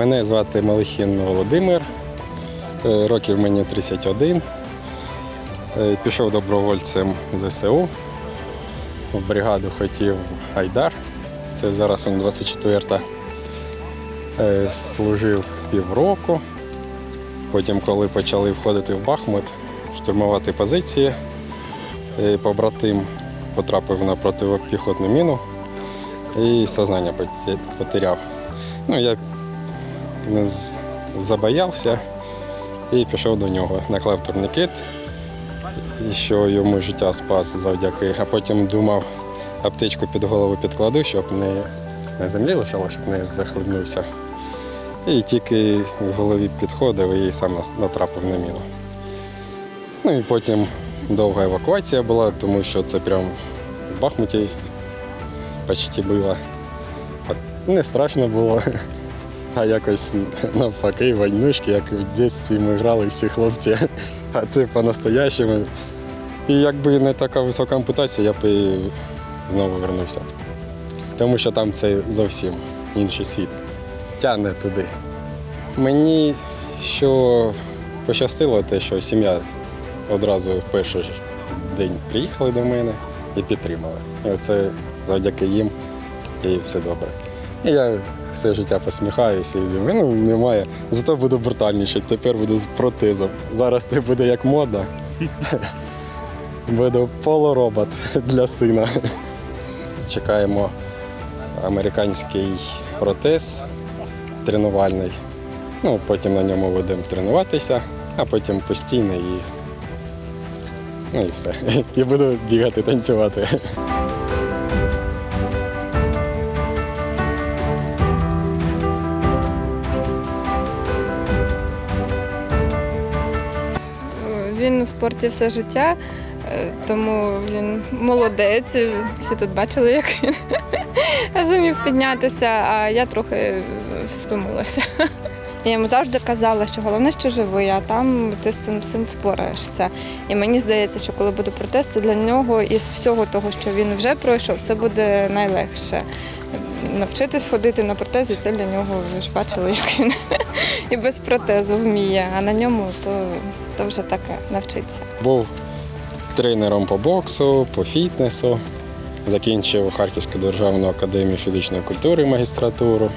Мене звати Малихін Володимир, Е, років мені 31. Е, Пішов добровольцем ЗСУ. В бригаду хотів Айдар. Це зараз он 24-та. Е, Служив півроку. Потім, коли почали входити в Бахмут, штурмувати позиції, побратим потрапив на протипіхотну міну і сознання потеряв. Ну, я забоявся і пішов до нього. Наклав турнікет, що йому життя спас завдяки. А потім думав, аптечку під голову підкладу, щоб не, не землі лишало, щоб не захлебнувся. І тільки в голові підходив і сам натрапив на міну. Ну і потім довга евакуація була, тому що це прям в Бахмуті почти було. Не страшно було, а якось навпаки, войнушки, як в дитинстві ми грали всі хлопці, а це по-настоящему. І якби не така висока ампутація, я б і знову вернувся. Тому що там це зовсім інший світ. Тягне туди. Мені що пощастило, те, що сім'я одразу в перший день приїхали до мене і підтримали. І оце завдяки їм і все добре. І я все життя посміхаюся і думаю, ну немає. Зато буду брутальніший, тепер буду з протезом. Зараз це буде як модно. Буду полуробот для сина. Чекаємо американський протез тренувальний. Ну, потім на ньому будемо тренуватися, а потім постійно і. Ну і все. І буду бігати, танцювати. Він у спорті все життя, е, тому він молодець. Всі тут бачили, як він зумів піднятися, а я трохи втомилася. Я йому завжди казала, що головне, що живий, а там ти з цим всім впораєшся. І мені здається, що коли буде протест, це для нього із всього того, що він вже пройшов, це буде найлегше. Навчитись ходити на протезі, це для нього ви ж бачили, як він і без протезу вміє, а на ньому то, то вже таке навчитися. Був тренером по боксу, по фітнесу. Закінчив Харківську державну академію фізичної культури магістратуру.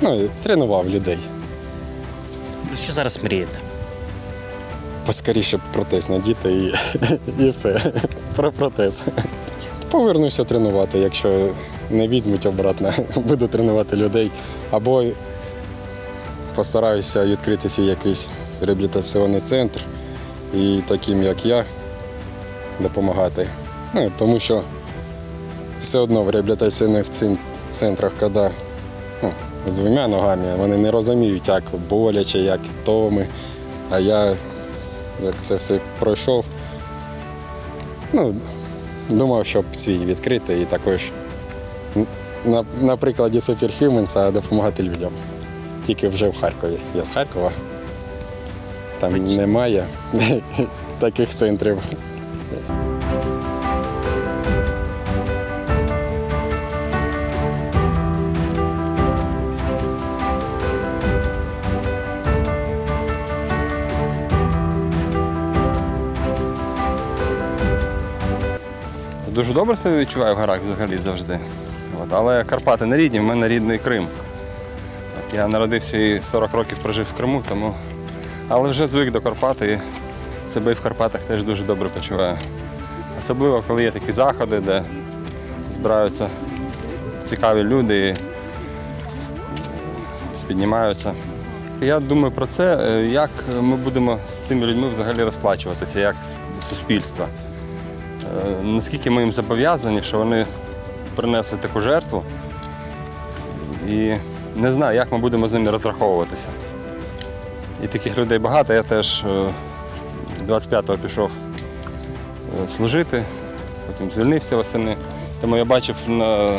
Ну, і тренував людей. Що зараз мрієте? Поскоріше протез надіти і, і все. Про протез. Повернуся тренувати, якщо не візьмуть обратно, буду тренувати людей. Або постараюся відкрити свій якийсь реабілітаційний центр і таким, як я, допомагати. Ну, тому що все одно в реабілітаційних центрах, коли ну, з двома ногами, вони не розуміють, як боляче, як томи. А я, як це все пройшов, ну, думав, щоб свій відкрити і також на, на прикладі Superhumans допомагати людям. Тільки вже в Харкові. Я з Харкова. Там немає таких центрів. Дуже добре себе відчуваю в горах взагалі завжди. От. Але Карпати не рідні, в мене рідний Крим. От. Я народився і 40 років прожив в Криму, тому... але вже звик до Карпат і себе в Карпатах теж дуже добре почуваю. Особливо, коли є такі заходи, де збираються цікаві люди і піднімаються. Я думаю про це, е, як ми будемо з цими людьми взагалі розплачуватися, як суспільство. Е, наскільки ми їм зобов'язані, що вони принесли таку жертву. І не знаю, як ми будемо з ними розраховуватися. І таких людей багато. Я теж е, 25-го пішов е, служити, потім звільнився восени. Тому я бачив на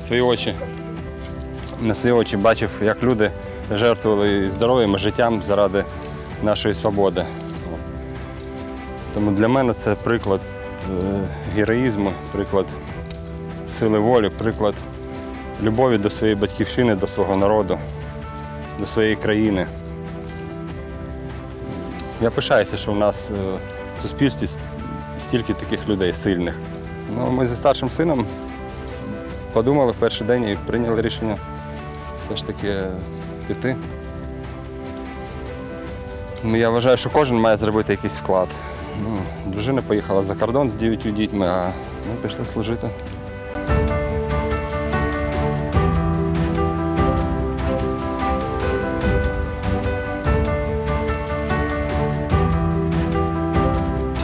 свої очі, на свої очі бачив, як люди жертвували здоров'ям, і життям заради нашої свободи. Тому для мене це приклад е, героїзму, приклад сили волі, приклад любові до своєї батьківщини, до свого народу. до своєї країни. Я пишаюся, що в нас е, в суспільстві стільки таких людей сильних. Ну, ми зі старшим сином подумали в перший день і прийняли рішення все ж таки піти. Ну, Я вважаю, що кожен має зробити якийсь вклад. Ну, дружина поїхала за кордон з дев'ятью дітьми, а ми пішли служити.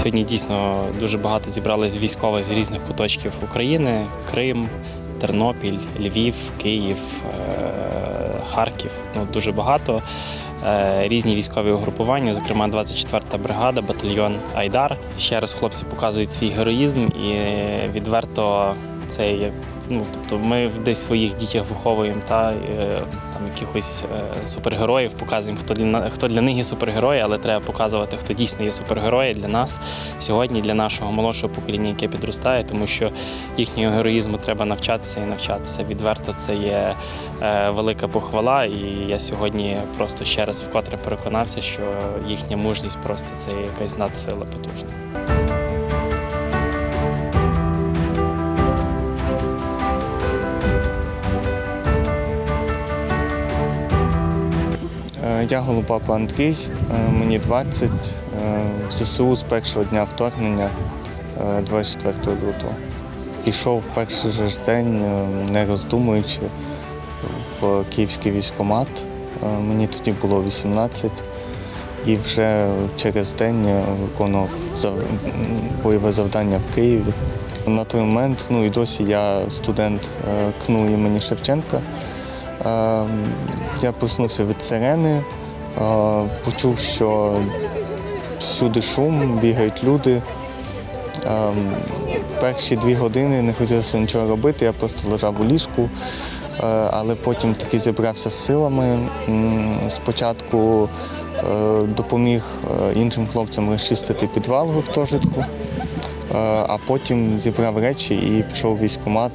Сьогодні дійсно дуже багато зібрались військових з різних куточків України: Крим, Тернопіль, Львів, Київ, е, Харків. Ну дуже багато. Е, Різні військові угрупування, зокрема 24-та бригада, батальйон Айдар. Ще раз хлопці показують свій героїзм і відверто це є. Ну, тобто ми десь своїх дітях виховуємо та е, там якихось е, супергероїв, показуємо, хто для хто для них є супергерої, але треба показувати, хто дійсно є супергерої для нас сьогодні, для нашого молодшого покоління, яке підростає, тому що їхнього героїзму треба навчатися і навчатися. Відверто це є е, велика похвала. І я сьогодні просто ще раз вкотре переконався, що їхня мужність просто це якась надсила потужна. Е, Я Голубапа Андрій, е, мені 20, е, в ЗСУ з першого дня вторгнення, е, 24 лютого. Пішов перший же день, е, не роздумуючи, в київський військкомат. Е, Мені тоді було 18. І вже через день е, виконував бойове завдання в Києві. На той момент, ну і досі я студент е, КНУ імені Шевченка. Е, Я проснувся від сирени, е, почув, що всюди шум, бігають люди. Перші дві години не хотілося нічого робити, я просто лежав у ліжку, але потім таки зібрався з силами. Спочатку е, допоміг е, іншим хлопцям розчистити підвал гуртожитку, а потім зібрав речі і пішов в військкомат.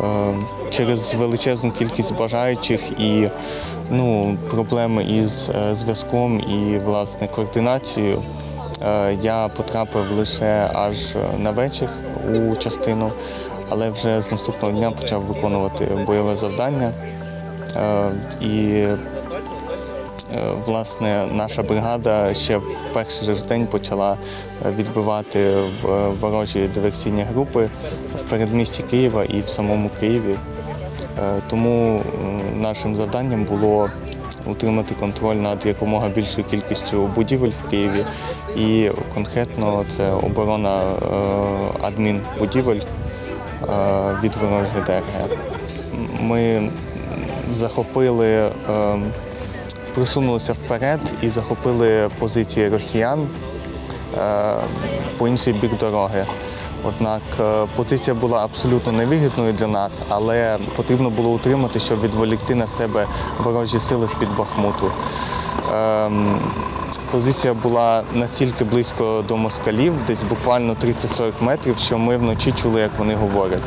Е, Через величезну кількість бажаючих і ну, проблеми із е, зв'язком і власне координацією. е, Я потрапив лише аж на вечір у частину, але вже з наступного дня почав виконувати бойове завдання. І Власне, наша бригада ще в перший же день почала е, відбивати е, ворожі диверсійні групи в передмісті Києва і в самому Києві. Е, Тому нашим завданням було утримати контроль над якомога більшою кількістю будівель в Києві. І конкретно це оборона адмінбудівель від ворожих ДРГ. Ми захопили. Просунулися вперед і захопили позиції росіян е, по інший бік дороги. Однак е, позиція була абсолютно невигідною для нас, але потрібно було утримати, щоб відволікти на себе ворожі сили з-під Бахмуту. Ем, Позиція була настільки близько до москалів, десь буквально 30-40 метрів, що ми вночі чули, як вони говорять.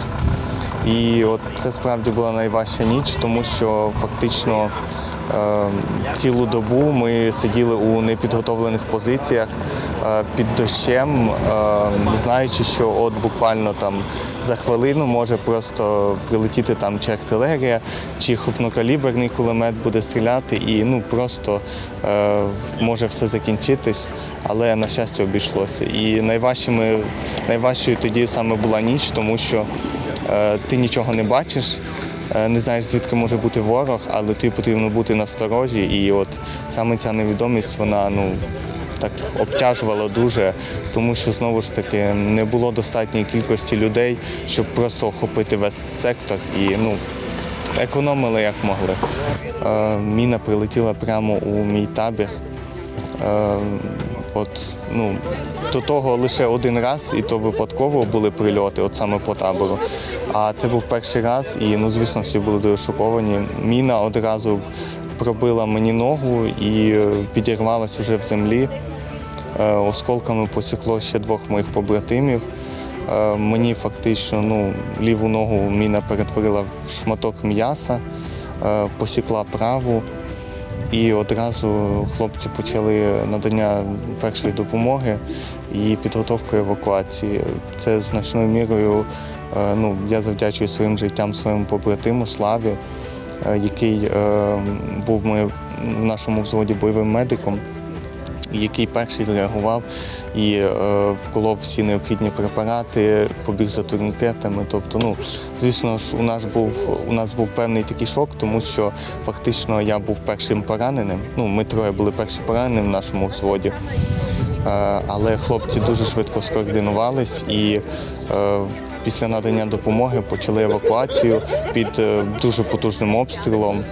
І от це справді була найважча ніч, тому що фактично е, цілу добу ми сиділи у непідготовлених позиціях е, під дощем, е, знаючи, що от буквально там за хвилину може просто прилетіти там чи артилерія, чи крупнокаліберний кулемет буде стріляти, і ну просто е, може все закінчитись, але на щастя обійшлося. І найважчими, найважчою тоді саме була ніч, тому що ти нічого не бачиш, е, не знаєш, звідки може бути ворог, але тобі потрібно бути насторожі. І от саме ця невідомість, вона ну так обтяжувала дуже, тому що знову ж таки не було достатньої кількості людей, щоб просто охопити весь сектор і ну. Економили як могли. Е, міна прилетіла прямо у мій табір. Е, От, ну, до того лише один раз, і то випадково були прильоти, от саме по табору. А це був перший раз, і ну, звісно, всі були дуже шоковані. Міна одразу пробила мені ногу і підірвалась уже в землі. Е, Осколками посікло ще двох моїх побратимів. Е, Мені фактично ну, ліву ногу міна перетворила в шматок м'яса, е, посікла праву. І одразу хлопці почали надання першої допомоги і підготовку евакуації. Це значною мірою. е, Ну, я завдячую своїм життям своєму побратиму Славі, е, який е, був в нашому взводі бойовим медиком який перший зреагував і е, вколов всі необхідні препарати, побіг за турнікетами. Тобто, ну звісно ж, у нас був у нас був певний такий шок, тому що фактично я був першим пораненим. Ну, ми троє були перші поранені в нашому взводі. Е, але хлопці дуже швидко скоординувались і е, після надання допомоги почали евакуацію під е, дуже потужним обстрілом.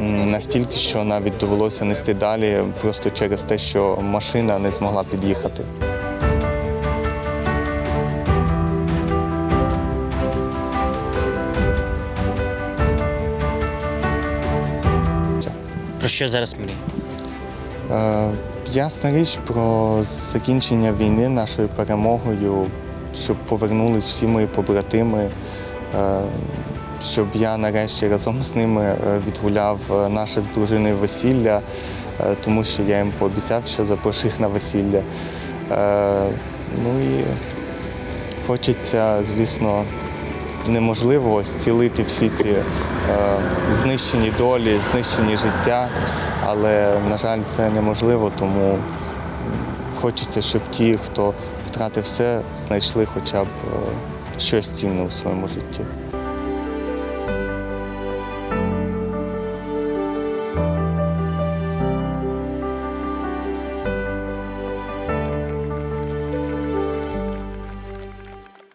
Настільки, що навіть довелося нести далі просто через те, що машина не змогла під'їхати. Про що зараз мрієте? Е, Ясна річ про закінчення війни нашою перемогою, щоб повернулись всі мої побратими, е, щоб я нарешті разом з ними е, відгуляв е, наше з дружиною весілля, е, тому що я їм пообіцяв, що запрошу їх на весілля. Ну і хочеться, звісно, неможливо зцілити всі ці знищені долі, знищені життя, але, на жаль, це неможливо, тому хочеться, щоб ті, хто втратив все, знайшли хоча б щось цінне у своєму житті.